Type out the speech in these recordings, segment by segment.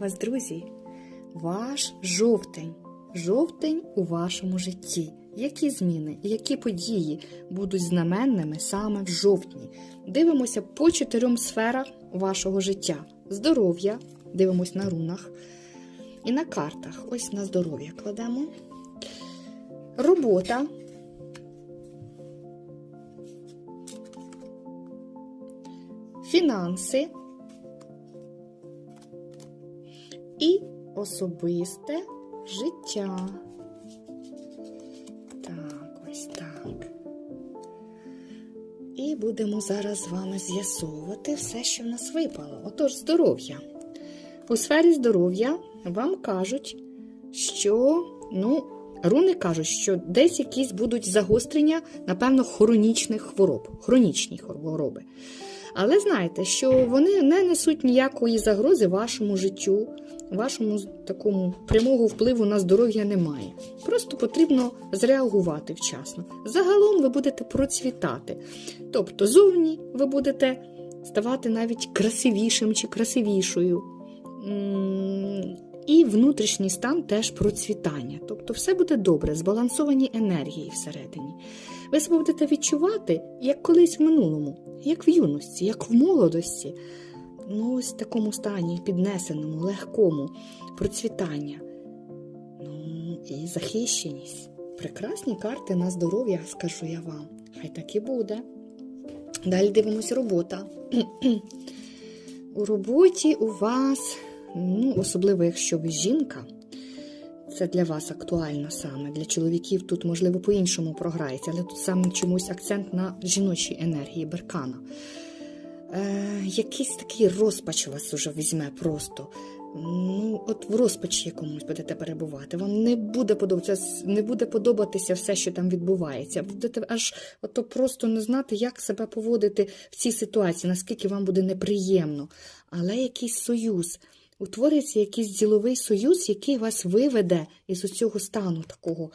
вас, друзі! Ваш жовтень. Жовтень у вашому житті. Які зміни, які події будуть знаменними саме в жовтні? Дивимося по чотирьом сферах вашого життя: здоров'я, дивимось на рунах і на картах. Ось на здоров'я кладемо. Робота. Фінанси. І особисте життя. Так, ось так. І будемо зараз з вами з'ясовувати все, що в нас випало. Отож, здоров'я. У сфері здоров'я вам кажуть, що, ну, руни кажуть, що десь якісь будуть загострення, напевно, хронічних хвороб, хронічні хвороби. Але знайте, що вони не несуть ніякої загрози вашому життю, вашому такому прямого впливу на здоров'я немає. Просто потрібно зреагувати вчасно. Загалом ви будете процвітати. Тобто, зовні ви будете ставати навіть красивішим чи красивішою. І внутрішній стан теж процвітання. Тобто, все буде добре, збалансовані енергії всередині. Ви себе будете відчувати, як колись в минулому, як в юності, як в молодості. Ну, ось в такому стані, піднесеному, легкому, процвітання. Ну, і захищеність. Прекрасні карти на здоров'я, скажу я вам. Хай так і буде. Далі дивимось робота. У роботі у вас, ну, особливо якщо ви жінка, це для вас актуально саме. Для чоловіків тут, можливо, по-іншому програється, але тут саме чомусь акцент на жіночій енергії беркана. Е, якийсь такий розпач вас уже візьме просто. Ну, от в розпачі якомусь будете перебувати. Вам не буде подобатися, не буде подобатися все, що там відбувається. Будете аж ото просто не знати, як себе поводити в цій ситуації, наскільки вам буде неприємно. Але якийсь союз. Утворюється якийсь діловий союз, який вас виведе із цього стану такого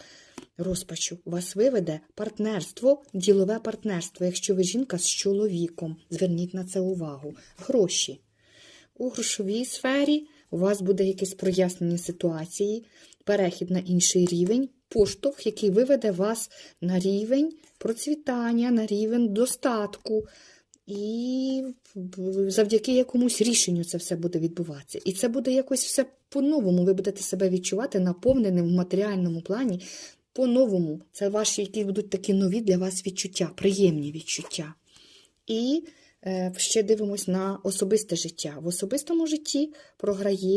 розпачу. Вас виведе партнерство, ділове партнерство, якщо ви жінка з чоловіком. Зверніть на це увагу. Гроші. У грошовій сфері у вас буде якесь прояснення ситуації, перехід на інший рівень, поштовх, який виведе вас на рівень процвітання, на рівень достатку. І завдяки якомусь рішенню це все буде відбуватися. І це буде якось все по-новому. Ви будете себе відчувати наповненим в матеріальному плані. По-новому. Це ваші якісь будуть такі нові для вас відчуття, приємні відчуття. І е, ще дивимось на особисте життя. В особистому житті програє.